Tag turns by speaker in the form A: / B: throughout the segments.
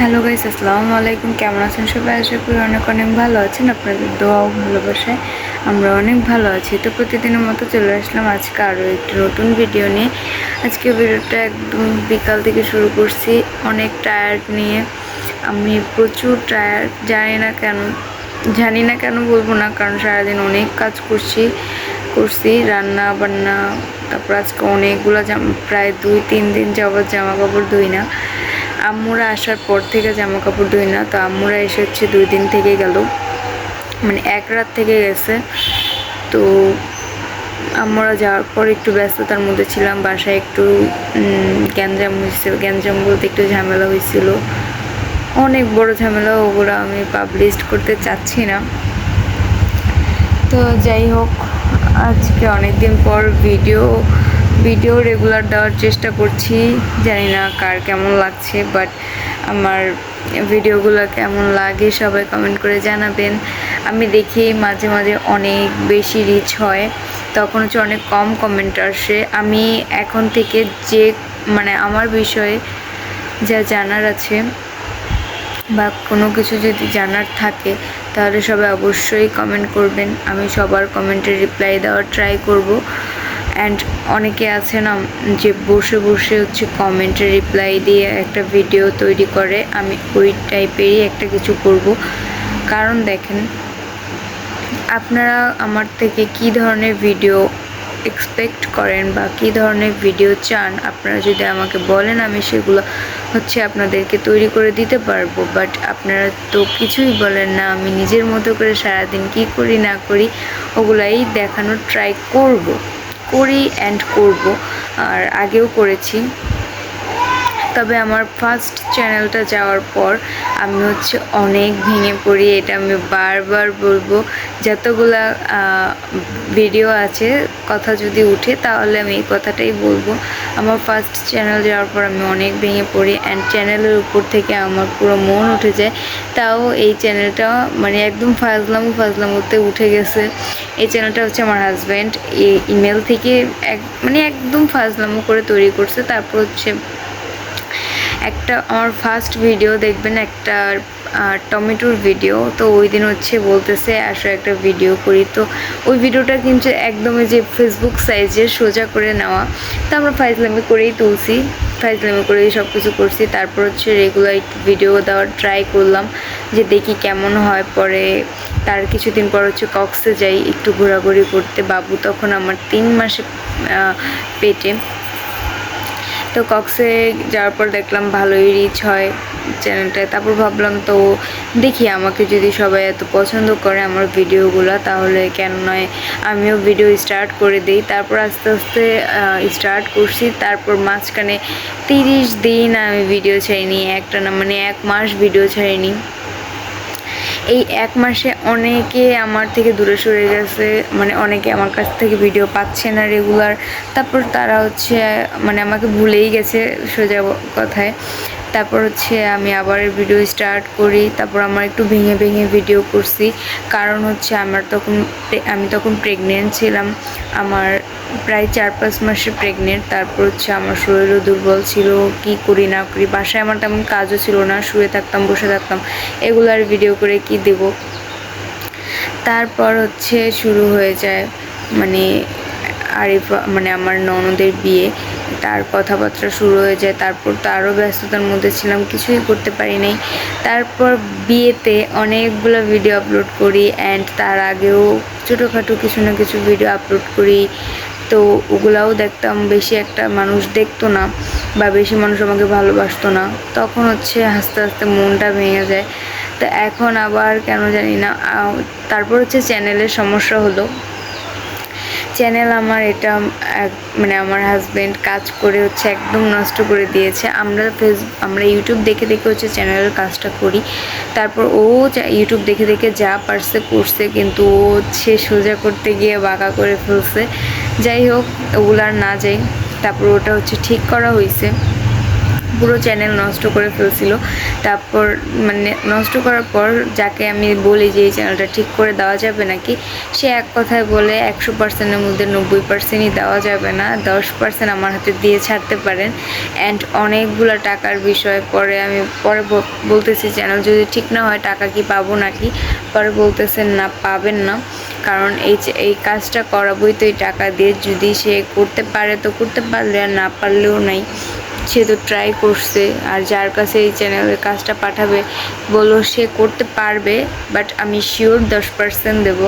A: Hello guys, আসসালামু আলাইকুম। কেমন আছেন সবাই? আশা করি অনেক অনেক ভালো আছেন। আপনাদের দোয়াও ভালোবাসায় আমরা অনেক ভালো আছি। তো প্রতিদিনের মতো চলে আসলাম আজকে আরও একটি নতুন ভিডিও নিয়ে। আজকে ভিডিওটা একদম বিকাল থেকে শুরু করছি। অনেক টায়ার্ড নিয়ে। আমি প্রচুর টায়ার্ড জানি না কেন, জানি না কেন বলব না, কারণ সারাদিন অনেক কাজ করছি করছি, রান্না বান্না, তারপর আজকে অনেকগুলো জামা, প্রায় দুই, তিন দিন যাবৎ জামা কাপড় ধুই না। আম্মুরা আসার পর থেকে জামা কাপড় ধুই না, তো আম্মুরা এসে হচ্ছে দুই দিন থেকে গেল। মানে এক রাত থেকে গেছে। তো আমরা যাওয়ার পর একটু ব্যস্ততার মধ্যে ছিলাম, বাসায় একটু গ্যাঞ্জাম হয়েছিল, গ্যাঞ্জাম বলতে একটু ঝামেলা হয়েছিল। অনেক বড় ঝামেলা, ওগুলো আমি পাবলিশ করতে চাচ্ছি না। তো যাই হোক, আজকে অনেক দিন পর ভিডিও ভিডিও রেগুলার দেওয়ার চেষ্টা করছি। জানি না কার কেমন লাগছে বাট আমার ভিডিওগুলো কেমন লাগে সবাই কমেন্ট করে জানাবেন। আমি দেখি মাঝে মাঝে অনেক বেশি রিচ হয়, তখন হচ্ছে অনেক কম কমেন্ট আসে। আমি এখন থেকে যে মানে আমার বিষয়ে যা জানার আছে বা কোনো কিছু যদি জানার থাকে, তাহলে সবাই অবশ্যই কমেন্ট করবেন। আমি সবার কমেন্টে রিপ্লাই দেওয়ার ট্রাই করব। অ্যান্ড অনেকে আছে না যে বসে বসে হচ্ছে কমেন্টে রিপ্লাই দিয়ে একটা ভিডিও তৈরি করে। আমি ওই টাইপেরই একটা কিছু করব। কারণ দেখেন, আপনারা আমার থেকে কি ধরনের ভিডিও এক্সপেক্ট করেন বা কী ধরনের ভিডিও চান, আপনারা যদি আমাকে বলেন, আমি সেগুলো হচ্ছে আপনাদেরকে তৈরি করে দিতে পারব। বাট আপনারা তো কিছুই বলেন না, আমি নিজের মতো করে সারাদিন কি করি, না করি, ওগুলাই দেখানোর ট্রাই করব। করি অ্যান্ড করব। আর আগেও করেছি। তবে আমার ফার্স্ট চ্যানেলটা যাওয়ার পর আমি হচ্ছে অনেক ভেঙে পড়ি, এটা আমি বারবার বলব। যতগুলা ভিডিও আছে, কথা যদি উঠে তাহলে আমি এই কথাটাই বলব। আমার ফার্স্ট চ্যানেল যাওয়ার পর আমি অনেক ভেঙে পড়ি অ্যান্ড চ্যানেলের উপর থেকে আমার পুরো মন উঠে যায়। তাও এই চ্যানেলটা মানে একদম ফাজলামো ফাজলামোতে উঠে গেছে। এই চ্যানেলটা হচ্ছে আমার হাজব্যান্ড এই ইমেল থেকে এক মানে একদম ফাজলামো করে তৈরি করছে। তারপর হচ্ছে একটা আমার ফার্স্ট ভিডিও দেখবেন একটা টমেটোর ভিডিও তো ওই দিন হচ্ছে বলতেছে, আসো একটা ভিডিও করি। তো ওই ভিডিওটা কিন্তু একদমই যে ফেসবুক সাইজের সোজা করে নেওয়া। তো আমরা ফাইজলামি করেই তুলছি, ফাইজলামি করেই সব কিছু করছি। তারপর হচ্ছে রেগুলার ভিডিও দেওয়ার ট্রাই করলাম, যে দেখি কেমন হয় পরে। তার কিছুদিন পর হচ্ছে কক্সে যাই, একটু ঘোরাঘুরি করতে। বাবু তখন আমার তিন মাসে পেটে। তো কক্সে যাওয়ার পর দেখলাম ভালোই রিচ হয় চ্যানেলটায় তারপর ভাবলাম, তো দেখি আমাকে যদি সবাই এত পছন্দ করে আমার ভিডিওগুলো, তাহলে কেন নয় আমিও ভিডিও স্টার্ট করে দিই। তারপর আস্তে আস্তে স্টার্ট করছি। তারপর মাঝখানে তিরিশ দিন আমি ভিডিও ছাড়িনি, একটা না মানে এক মাস ভিডিও ছাড়িনি। এই এক মাসে অনেকে আমার থেকে দূরে সরে গেছে মানে অনেকে আমার কাছ থেকে ভিডিও পাচ্ছে না রেগুলার তারপর তারা হচ্ছে মানে আমাকে ভুলেই গেছে সোজা কথায়। তারপর হচ্ছে আমি আবার ভিডিও স্টার্ট করি, তারপর আমার একটু ভেঙে ভেঙে ভিডিও করছি। কারণ হচ্ছে আমার তখন আমি তখন প্রেগনেন্ট ছিলাম, আমার প্রায় চার পাঁচ মাসে প্রেগনেন্ট তারপর হচ্ছে আমার শরীরও দুর্বল ছিল, কি করি না করি, বাসায় আমার তেমন কাজও ছিল না, শুয়ে থাকতাম, বসে থাকতাম, এগুলো আর ভিডিও করে কি দেব? তারপর হচ্ছে শুরু হয়ে যায় মানে আরিফা মানে আমার ননদের বিয়ে। তার কথাবার্তা শুরু হয়ে যায়। তারপর তো আরও ব্যস্ততার মধ্যে ছিলাম, কিছুই করতে পারি নাই। তারপর বিয়েতে অনেকগুলো ভিডিও আপলোড করি অ্যান্ড তার আগেও ছোটোখাটো কিছু না কিছু ভিডিও আপলোড করি। তো ওগুলাও দেখতাম, বেশি একটা মানুষ দেখতো না বা বেশি মানুষ আমাকে ভালোবাসতো না। তখন হচ্ছে আস্তে আস্তে মনটা ভেঙে যায়। তো এখন আবার কেন জানি না তারপর হচ্ছে চ্যানেলের সমস্যা হলো। চ্যানেল আমার এটা মানে আমার হাজব্যান্ড কাজ করে হচ্ছে একদম নষ্ট করে দিয়েছে। আমরা ফেস, আমরা ইউটিউব দেখে দেখে হচ্ছে চ্যানেলের কাজটা করি। তারপর ও ইউটিউব দেখে দেখে যা পারছে করছে, কিন্তু ও হচ্ছে সোজা করতে গিয়ে বাঁকা করে ফেলছে। যাই হোক, ওগুলো আর না যাই। তারপর ওটা হচ্ছে ঠিক করা হয়েছে পুরো চ্যানেল নষ্ট করে ফেলছিল। তারপর মানে নষ্ট করার পর যাকে আমি বলি যে, এই চ্যানেলটা ঠিক করে দেওয়া যাবে নাকি? সে এক কথায় বলে, একশো পার্সেন্টের মধ্যে নব্বই পার্সেন্টই দেওয়া যাবে না। দশ পার্সেন্ট আমার হাতে দিয়ে ছাড়তে পারেন। অ্যান্ড অনেকগুলো টাকার বিষয় পরে আমি, পরে বলতেছি চ্যানেল যদি ঠিক না হয়, টাকা কি পাবো নাকি? পরে বলতেছেন, না, পাবেন না। কারণ এই এই কাজটা করাবোই তো এই টাকা দিয়ে। যদি সে করতে পারে তো করতে পারলে আর না পারলেও নাই। সে তো ট্রাই করছে আর যার কাছে এই চ্যানেলের কাজটা পাঠাবে, বলল সে করতে পারবে বাট আমি শিওর দশ পার্সেন্ট দেবো,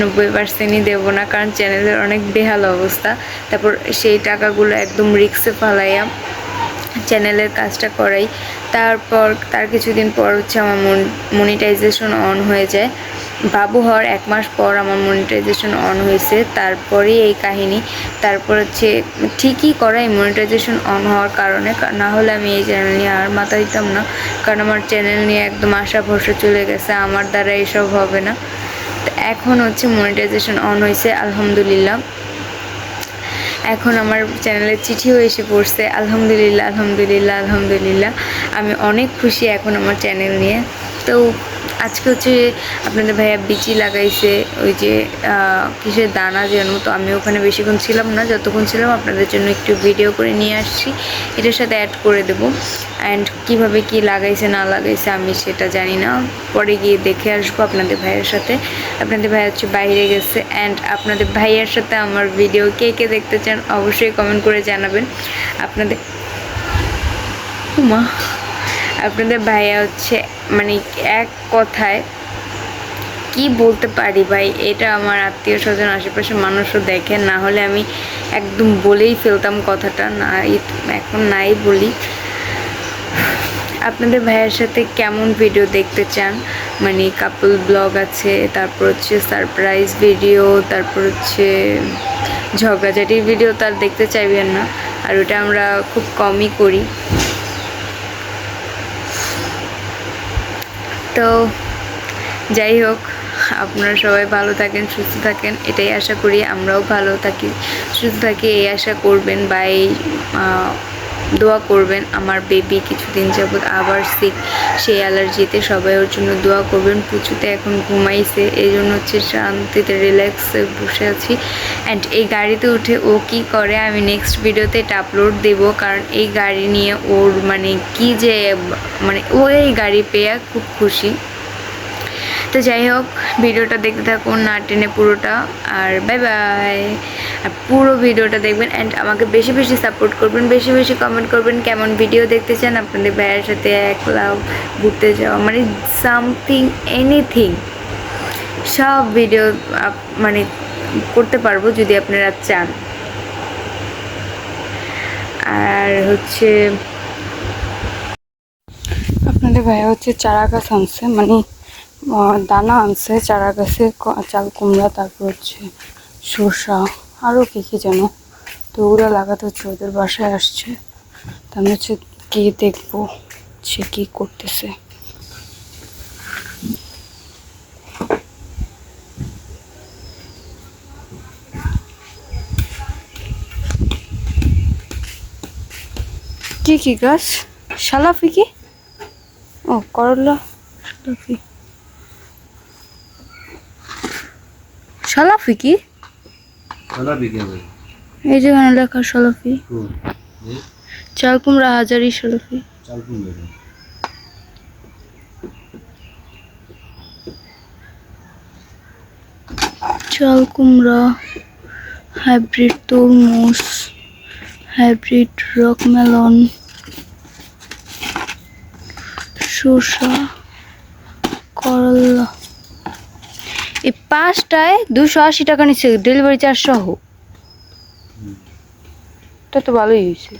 A: নব্বই পার্সেন্টই দেবো না, কারণ চ্যানেলের অনেক বেহাল অবস্থা। তারপর সেই টাকাগুলো একদম রিক্সে ফালাইয়া চ্যানেলের কাজটা করাই। তারপর, তার কিছুদিন পর হচ্ছে আমার মনিটাইজেশন অন হয়ে যায়। বাবু হওয়ার এক মাস পর আমার মনিটাইজেশন অন হয়েছে। তারপরেই এই কাহিনী। তারপর হচ্ছে ঠিকই করা এই মনিটাইজেশন অন হওয়ার কারণে। না হলে আমি এই চ্যানেল নিয়ে আর মাথা দিতাম না। কারণ আমার চ্যানেল নিয়ে একদম আশা ভরসা চলে গেছে। আমার দ্বারা এসব হবে না। এখন হচ্ছে মনিটাইজেশন অন হয়েছে, আলহামদুলিল্লাহ। এখন আমার চ্যানেলে চিঠিও এসে পড়ছে, আলহামদুলিল্লাহ আলহামদুলিল্লাহ আলহামদুলিল্লাহ। আমি অনেক খুশি এখন আমার চ্যানেল নিয়ে। তো আজকে হচ্ছে আপনাদের ভাইয়া বিচি লাগাইছে, ওই যে কিসের দানা যেন তো আমি ওখানে বেশিক্ষণ ছিলাম না, যতক্ষণ ছিলাম আপনাদের জন্য একটু ভিডিও করে নিয়ে আসছি। এটার সাথে অ্যাড করে দেবো। অ্যান্ড কীভাবে কি লাগাইছে, না লাগাইছে, আমি সেটা জানি না। পরে গিয়ে দেখে আসব আপনাদের ভাইয়ের সাথে। আপনাদের ভাই হচ্ছে বাইরে গেছে অ্যান্ড আপনাদের ভাইয়ের সাথে আমার ভিডিও কে কে দেখতে চান, অবশ্যই কমেন্ট করে জানাবেন। আপনাদের উমা। আপনাদের ভাইয়া হচ্ছে মানে এক কথায় কি বলতে পারি ভাই? এটা আমার আত্মীয় স্বজন, আশেপাশের মানুষও দেখে। না হলে আমি একদম বলেই ফেলতাম কথাটা না এখন নাই বলি। আপনাদের ভাইয়ের সাথে কেমন ভিডিও দেখতে চান? মানে কাপল ব্লগ আছে, তারপর হচ্ছে সারপ্রাইজ ভিডিও তারপর হচ্ছে ঝগড়াঝাটির ভিডিও তার দেখতে চাইবেন না। আর ওটা আমরা খুব কমই করি। তো যাই হোক, আপনারা সবাই ভালো থাকেন, সুস্থ থাকেন, এটাই আশা করি, আমরাও ভালো থাকি, সুস্থ থাকি, এই আশা করবেন বা এই দোয়া করবেন। আমার বেবি কিছুদিন যাবৎ আবার সিক সেই অ্যালার্জিতে সবাই ওর জন্য দোয়া করবেন। পুচুতে এখন ঘুমাইছে এই জন্য হচ্ছে শান্তিতে রিল্যাক্সে বসে আছি। অ্যান্ড এই গাড়িতে উঠে ও কি করে, আমি নেক্সট ভিডিওতে এটা আপলোড দেবো। কারণ এই গাড়ি নিয়ে ওর মানে কি যে মানে ও এই গাড়ি পেয়ে খুব খুশি। তো যাই হোক, ভিডিওটা দেখতে থাকুন না টেনে পুরোটা। আর বাই বাই আর পুরো ভিডিওটা দেখবেন অ্যান্ড আমাকে বেশি বেশি সাপোর্ট করবেন, বেশি বেশি কমেন্ট করবেন কেমন ভিডিও দেখতে চান আপনাদের ভাইয়ের সাথে একলা ঘুরতে যাওয়া মানে সামথিং এনিথিং সব ভিডিও মানে করতে পারব যদি আপনারা চান। আর হচ্ছে আপনাদের ভাইয়া হচ্ছে চারা গাছ আনছে মানে দানা আনছে চারা গাছে ক- চাল, কুমড়া, তারপর হচ্ছে শসা আরও কী কী যেন। তো ওগুলো লাগাতে হচ্ছে, ওদের বাসায় আসছে। তা আমি হচ্ছে গিয়ে দেখব, সে কী করতেছে। কি কি গাছ? শালাফি কি? ও, করলা, শালাফি। শালাফি কি?
B: বিকে ভাই
A: এই যেখানে লেখা শালাফি চাল কুমড়া হাজারি শালাফি
B: চাল কুমড়ো
A: চাল কুমড়া হাইব্রিড তরমুজ হাইব্রিড রকমেলন শসা করলা। এই পাঁচটায় দুশো আশি টাকা নিচ্ছে ডেলিভারি চার্জ সহ এটা তো ভালোই হয়েছে।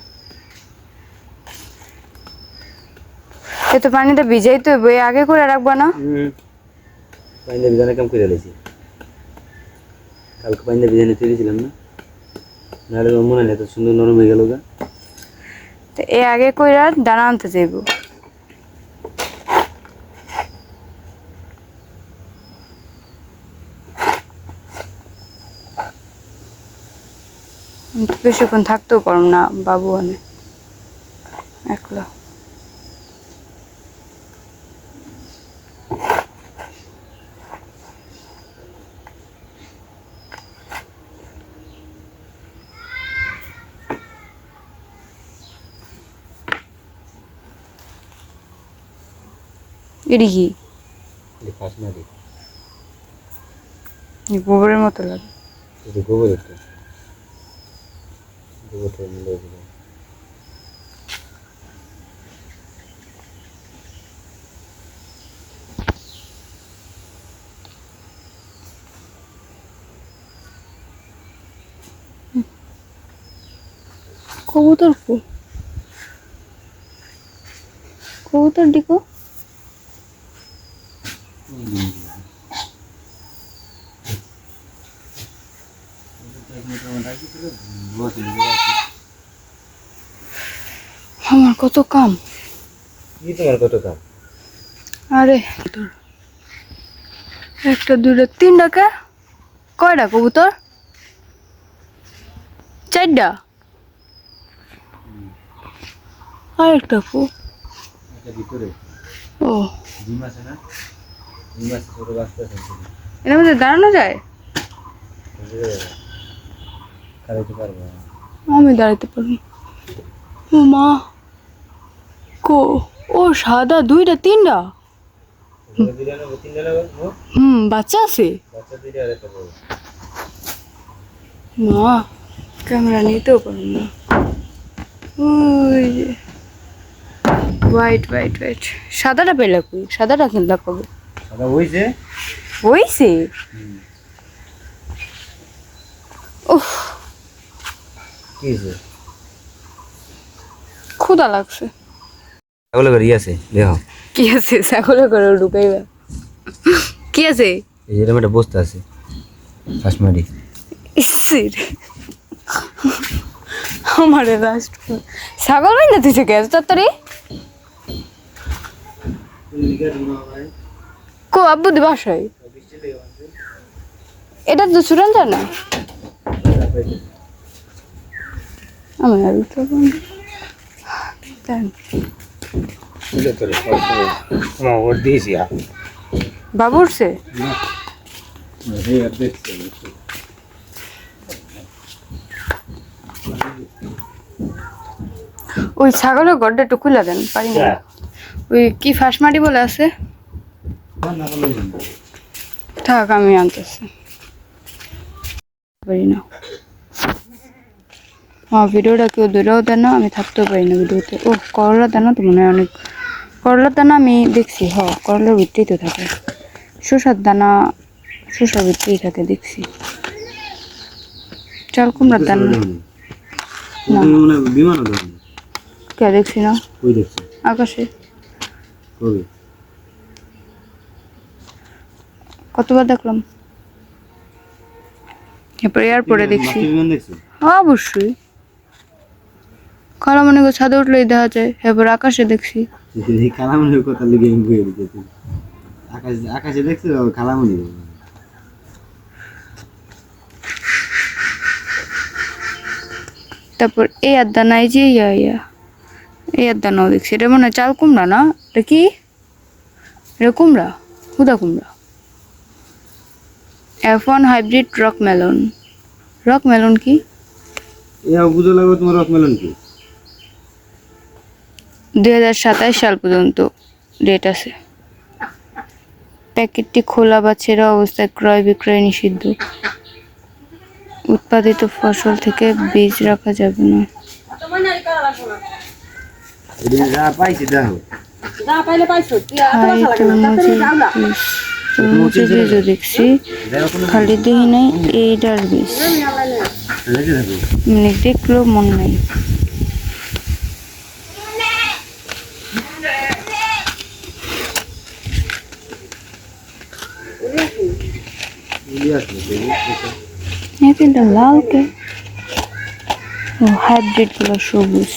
A: এ তো পানিতে ভিজাই তো এই আগে করে রাখবা না?
B: পাইন্দা বিধানে কাম করে লাইছি কালকে পাইন্দা বিধানে তুলেছিলাম না। নাহলে মনে নেই এত সুন্দর নরম হয়ে গেল গা।
A: তো এ আগে কইরা দানা আনতে যাইব। বেশিক্ষণ থাকতেও পারম না বাবু আনে একলা। এটি কি?
B: এই ফাঁস মারি
A: এই গোবরের মতো লাগে
B: এটা গোবর একটু গোবরটা মিলে দিল
A: কবুতর কো কবুতর ডিকো আমার কত কাম?
B: কি তোমার কত কাম?
A: আরে তোর। একটা দুইটা তিনটা কে? কয়টা কবুতর? চারটা? আর একটা কো ও। এর মধ্যে দাঁড়ানো যায়? আমি দাঁড়াতে পারব মা। কো ও সাদা দুইটা তিনটা? হুম বাচ্চা আছে। মা ক্যামেরা নিতেও পারব না। ওই যে। হোয়াইট হোয়াইট হোয়াইট সাদাটা পেলে কই? সাদাটা কিনলা কবে
B: সাদা হইছে?
A: হইছে? উফ।
B: কি
A: ক্ষুদা লাগছে।
B: ছাগলের ঘরে আছে, দেখো।
A: কি আছে? ছাগলের করে ঢুকাইবা কি আছে?
B: এই যে একটা বস্তা আছে। ফাঁস
A: ইসির। আমারে ছাগল বাইন্দা তুই থেকে এত কো আব্বু দি বাসায়। এটা তো যায় না আমি আর বাবু উঠছে? ওই ছাগলের গড্ডা একটু খুলে দেন পারি না। ওই কি ফাঁস মাটি বলে আছে থাক আমি আনতেছি। পারি না। হ্যাঁ ভিডিওটা কেউ দূরেও দেন না আমি থাকতেও পারি না ভিডিওতে। ও করলা দানা তো মনে হয় অনেক করলার দানা আমি দেখছি হ করলার ভিতরেই তো থাকে। শসার দানা শসার ভিত্তি থাকে দেখছি। চাল কুমড়ার দানা। কে দেখছি না? আকাশে। কতবার দেখলাম? এরপরে এয়ারপোর্টে দেখছি। অবশ্যই। কালামণি গো ছাদে উঠলেই দেখা যায়। এরপর আকাশে দেখছি।
B: এই কালামনির কথা লিখে আমি বইয়ে আকাশ আকাশে দেখছ? কালামনি।
A: তারপর এই আড্ডা নাই যে ইয়া ইয়া। এই আড্ডা নাও দেখছি। এটা মনে চাল কুমড়া না? এটা কি? এটা কুমড়া? হুদা কুমড়া। F one hybrid rock melon rock melon কি?
B: এ বুঝো লাগবে তোমার রসমেলন কি?
A: দুই হাজার সাতাশ সাল পর্যন্ত ডেট আছে। প্যাকেটটি খোলা বা ছেঁড়া অবস্থায় ক্রয় বিক্রয় নিষিদ্ধ। উৎপাদিত ফসল থেকে বীজ রাখা যাবে না। দেখছি খালি দেখি নাই এইটার বীজ। মানে দেখলেও মন নাই
B: ইয়ে আছে দেখি
A: তিনটা লাল কে? ও হাইব্রিডগুলো সবুজ।